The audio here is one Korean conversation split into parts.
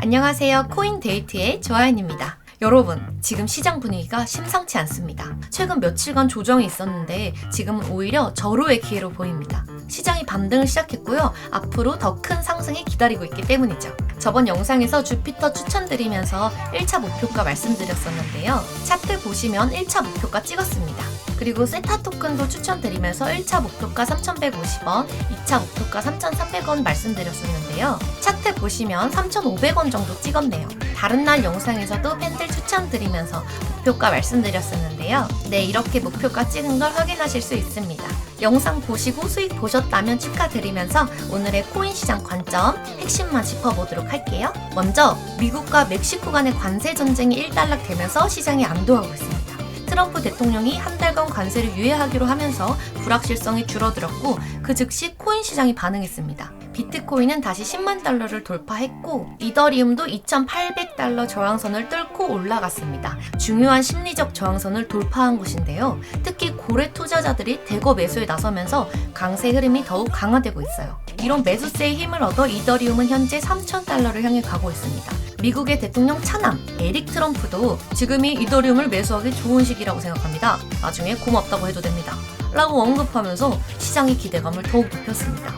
안녕하세요. 코인 데이트의 조아연입니다. 여러분, 지금 시장 분위기가 심상치 않습니다. 최근 며칠간 조정이 있었는데 지금은 오히려 절호의 기회로 보입니다. 시장이 반등을 시작했고요. 앞으로 더 큰 상승이 기다리고 있기 때문이죠. 저번 영상에서 주피터 추천드리면서 1차 목표가 말씀드렸었는데요. 차트 보시면 1차 목표가 찍었습니다. 그리고 세타 토큰도 추천드리면서 1차 목표가 3,150원, 2차 목표가 3,300원 말씀드렸었는데요. 차트 보시면 3,500원 정도 찍었네요. 다른 날 영상에서도 팬들 추천드리면서 목표가 말씀드렸었는데요. 네, 이렇게 목표가 찍은 걸 확인하실 수 있습니다. 영상 보시고 수익 보셨다면 축하드리면서 오늘의 코인 시장 관점 핵심만 짚어보도록 할게요. 먼저 미국과 멕시코 간의 관세 전쟁이 일단락되면서 시장이 안도하고 있습니다. 트럼프 대통령이 한 달간 관세를 유예하기로 하면서 불확실성이 줄어들었고 그 즉시 코인 시장이 반응했습니다. 비트코인은 다시 10만 달러를 돌파했고 이더리움도 2,800달러 저항선을 뚫고 올라갔습니다. 중요한 심리적 저항선을 돌파한 곳인데요. 특히 고래 투자자들이 대거 매수에 나서면서 강세 흐름이 더욱 강화되고 있어요. 이런 매수세의 힘을 얻어 이더리움은 현재 3,000달러를 향해 가고 있습니다. 미국의 대통령 차남 에릭 트럼프도 지금이 이더리움을 매수하기 좋은 시기라고 생각합니다. 나중에 고맙다고 해도 됩니다. 라고 언급하면서 시장의 기대감을 더욱 높였습니다.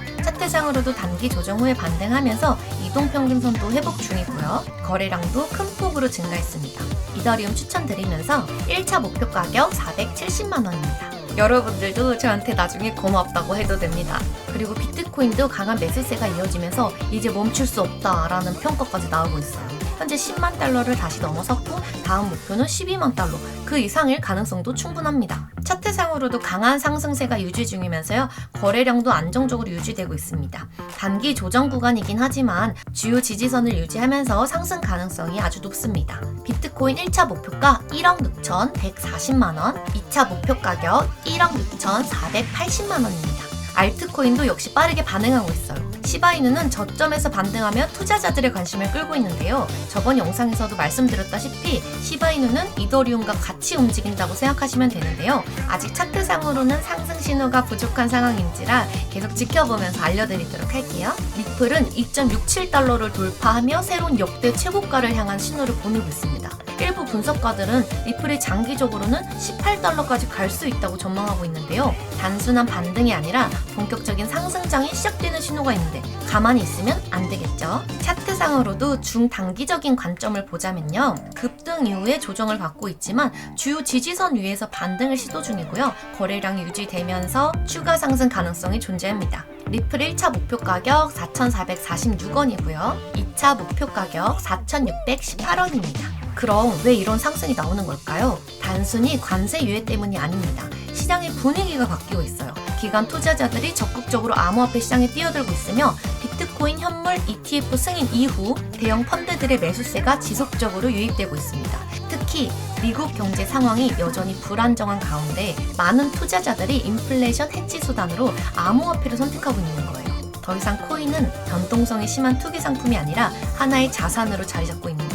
차트상으로도 단기 조정 후에 반등하면서 이동평균선도 회복 중이고요. 거래량도 큰 폭으로 증가했습니다. 이더리움 추천드리면서 1차 목표 가격 470만 원입니다. 여러분들도 저한테 나중에 고맙다고 해도 됩니다. 그리고 비트코인도 강한 매수세가 이어지면서 이제 멈출 수 없다라는 평가까지 나오고 있어요. 현재 10만 달러를 다시 넘어섰고 다음 목표는 12만 달러, 그 이상일 가능성도 충분합니다. 차트상으로도 강한 상승세가 유지 중이면서요. 거래량도 안정적으로 유지되고 있습니다. 단기 조정 구간이긴 하지만 주요 지지선을 유지하면서 상승 가능성이 아주 높습니다. 비트코인 1차 목표가 1억 6,140만 원, 2차 목표 가격 1억 6,480만 원입니다. 알트코인도 역시 빠르게 반응하고 있어요. 시바이누는 저점에서 반등하며 투자자들의 관심을 끌고 있는데요. 저번 영상에서도 말씀드렸다시피 시바이누는 이더리움과 같이 움직인다고 생각하시면 되는데요. 아직 차트상으로는 상승 신호가 부족한 상황인지라 계속 지켜보면서 알려드리도록 할게요. 리플은 2.67달러를 돌파하며 새로운 역대 최고가를 향한 신호를 보내고 있습니다. 분석가들은 리플이 장기적으로는 18달러까지 갈 수 있다고 전망하고 있는데요. 단순한 반등이 아니라 본격적인 상승장이 시작되는 신호가 있는데 가만히 있으면 안 되겠죠. 차트상으로도 중단기적인 관점을 보자면요. 급등 이후에 조정을 받고 있지만 주요 지지선 위에서 반등을 시도 중이고요. 거래량이 유지되면서 추가 상승 가능성이 존재합니다. 리플 1차 목표 가격 4,446원이고요. 2차 목표 가격 4,618원입니다. 그럼 왜 이런 상승이 나오는 걸까요? 단순히 관세 유예 때문이 아닙니다. 시장의 분위기가 바뀌고 있어요. 기관 투자자들이 적극적으로 암호화폐 시장에 뛰어들고 있으며 비트코인 현물 ETF 승인 이후 대형 펀드들의 매수세가 지속적으로 유입되고 있습니다. 특히 미국 경제 상황이 여전히 불안정한 가운데 많은 투자자들이 인플레이션 해지 수단으로 암호화폐를 선택하고 있는 거예요. 더 이상 코인은 변동성이 심한 투기 상품이 아니라 하나의 자산으로 자리 잡고 있는.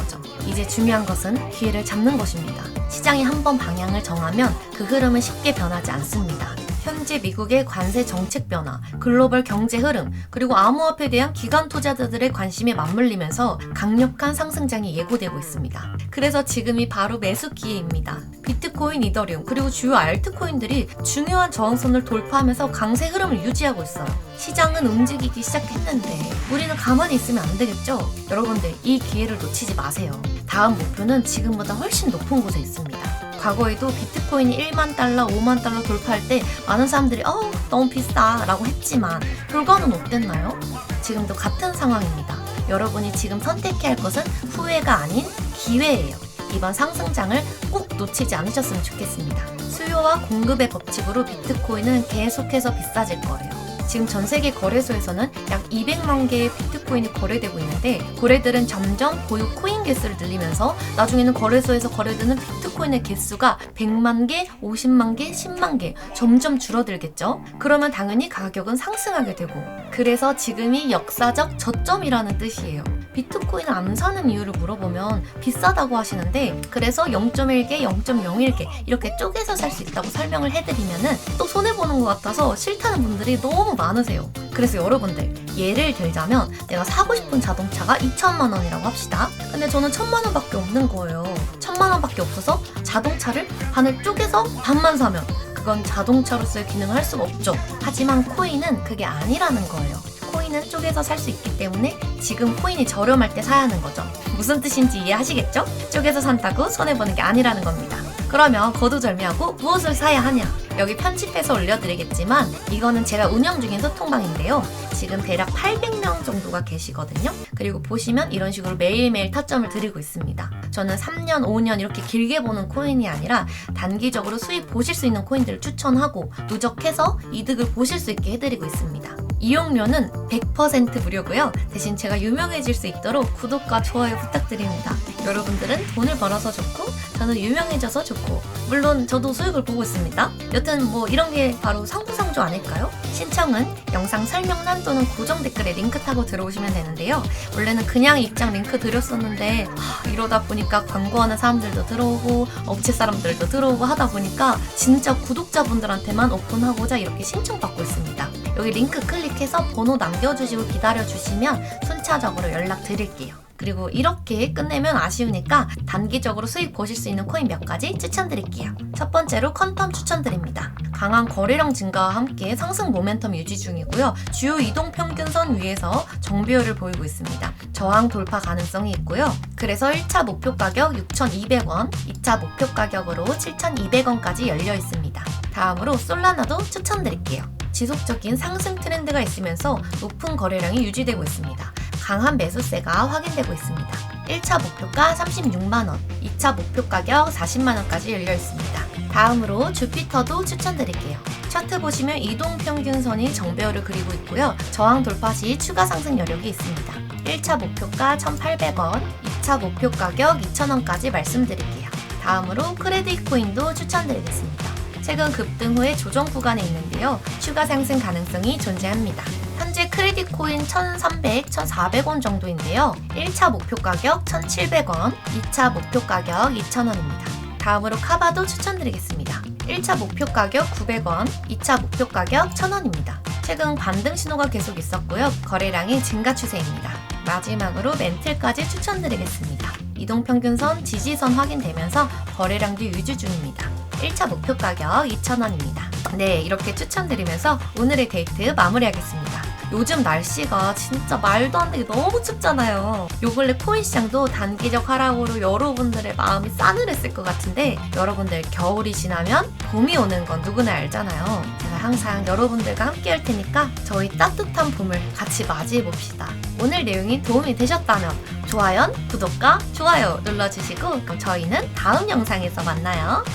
이제 중요한 것은 기회를 잡는 것입니다. 시장이 한번 방향을 정하면 그 흐름은 쉽게 변하지 않습니다. 현재 미국의 관세 정책 변화, 글로벌 경제 흐름, 그리고 암호화폐에 대한 기관 투자자들의 관심에 맞물리면서 강력한 상승장이 예고되고 있습니다. 그래서 지금이 바로 매수 기회입니다. 비트코인, 이더리움, 그리고 주요 알트코인들이 중요한 저항선을 돌파하면서 강세 흐름을 유지하고 있어요. 시장은 움직이기 시작했는데 우리는 가만히 있으면 안 되겠죠? 여러분들 이 기회를 놓치지 마세요. 다음 목표는 지금보다 훨씬 높은 곳에 있습니다. 과거에도 비트코인이 1만 달러, 5만 달러 돌파할 때 많은 사람들이 어 너무 비싸 라고 했지만 결과는 어땠나요? 지금도 같은 상황입니다. 여러분이 지금 선택해야 할 것은 후회가 아닌 기회예요. 이번 상승장을 꼭 놓치지 않으셨으면 좋겠습니다. 수요와 공급의 법칙으로 비트코인은 계속해서 비싸질 거예요. 지금 전 세계 거래소에서는 약 200만 개의 비트코인이 거래되고 있는데 고래들은 점점 보유 코인 개수를 늘리면서 나중에는 거래소에서 거래되는 비트코인의 개수가 100만 개, 50만 개, 10만 개 점점 줄어들겠죠? 그러면 당연히 가격은 상승하게 되고 그래서 지금이 역사적 저점이라는 뜻이에요. 비트코인 안 사는 이유를 물어보면 비싸다고 하시는데 그래서 0.1개, 0.01개 이렇게 쪼개서 살 수 있다고 설명을 해드리면은 또 손해보는 것 같아서 싫다는 분들이 너무 많으세요. 그래서 여러분들 예를 들자면 내가 사고 싶은 자동차가 2천만 원이라고 합시다. 근데 저는 천만 원밖에 없는 거예요. 천만 원밖에 없어서 자동차를 반을 쪼개서 반만 사면 그건 자동차로서의 기능을 할 수가 없죠. 하지만 코인은 그게 아니라는 거예요. 코인은 쪼개서 살 수 있기 때문에 지금 코인이 저렴할 때 사야 하는 거죠. 무슨 뜻인지 이해하시겠죠? 쪼개서 산다고 손해보는 게 아니라는 겁니다. 그러면 거두절미하고 무엇을 사야 하냐? 여기 편집해서 올려드리겠지만 이거는 제가 운영 중인 소통방인데요. 지금 대략 800명 정도가 계시거든요. 그리고 보시면 이런 식으로 매일매일 타점을 드리고 있습니다. 저는 3년, 5년 이렇게 길게 보는 코인이 아니라 단기적으로 수익 보실 수 있는 코인들을 추천하고 누적해서 이득을 보실 수 있게 해드리고 있습니다. 이용료는 100% 무료고요. 대신 제가 유명해질 수 있도록 구독과 좋아요 부탁드립니다. 여러분들은 돈을 벌어서 좋고 저는 유명해져서 좋고 물론 저도 수익을 보고 있습니다. 여튼 뭐 이런 게 바로 상부상조 아닐까요? 신청은 영상 설명란 또는 고정 댓글에 링크 타고 들어오시면 되는데요. 원래는 그냥 입장 링크 드렸었는데 하, 이러다 보니까 광고하는 사람들도 들어오고 업체 사람들도 들어오고 하다 보니까 진짜 구독자분들한테만 오픈하고자 이렇게 신청받고 있습니다. 여기 링크 클릭해서 번호 남겨주시고 기다려주시면 순차적으로 연락 드릴게요. 그리고 이렇게 끝내면 아쉬우니까 단기적으로 수익 보실 수 있는 코인 몇 가지 추천드릴게요. 첫 번째로 컨텀 추천드립니다. 강한 거래량 증가와 함께 상승 모멘텀 유지 중이고요. 주요 이동 평균선 위에서 정비율을 보이고 있습니다. 저항 돌파 가능성이 있고요. 그래서 1차 목표 가격 6,200원, 2차 목표 가격으로 7,200원까지 열려 있습니다. 다음으로 솔라나도 추천드릴게요. 지속적인 상승 트렌드가 있으면서 높은 거래량이 유지되고 있습니다. 강한 매수세가 확인되고 있습니다. 1차 목표가 36만원, 2차 목표 가격 40만원까지 열려 있습니다. 다음으로 주피터도 추천드릴게요. 차트 보시면 이동 평균선이 정배열을 그리고 있고요. 저항 돌파 시 추가 상승 여력이 있습니다. 1차 목표가 1,800원, 2차 목표 가격 2,000원까지 말씀드릴게요. 다음으로 크레딧 코인도 추천드리겠습니다. 최근 급등 후에 조정 구간에 있는데요. 추가 상승 가능성이 존재합니다. 현재 크레딧 코인 1,300, 1,400원 정도인데요. 1차 목표 가격 1,700원, 2차 목표 가격 2,000원입니다. 다음으로 카바도 추천드리겠습니다. 1차 목표 가격 900원, 2차 목표 가격 1000원입니다. 최근 반등 신호가 계속 있었고요. 거래량이 증가 추세입니다. 마지막으로 멘틀까지 추천드리겠습니다. 이동평균선 지지선 확인되면서 거래량도 유지 중입니다. 1차 목표 가격 2,000원입니다. 네, 이렇게 추천드리면서 오늘의 데이트 마무리하겠습니다. 요즘 날씨가 진짜 말도 안 되게 너무 춥잖아요. 요 근래 코인 시장도 단기적 하락으로 여러분들의 마음이 싸늘했을 것 같은데 여러분들 겨울이 지나면 봄이 오는 건 누구나 알잖아요. 제가 항상 여러분들과 함께 할 테니까 저희 따뜻한 봄을 같이 맞이해 봅시다. 오늘 내용이 도움이 되셨다면 좋아요, 구독과 좋아요 눌러주시고 저희는 다음 영상에서 만나요.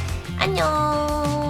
안녕.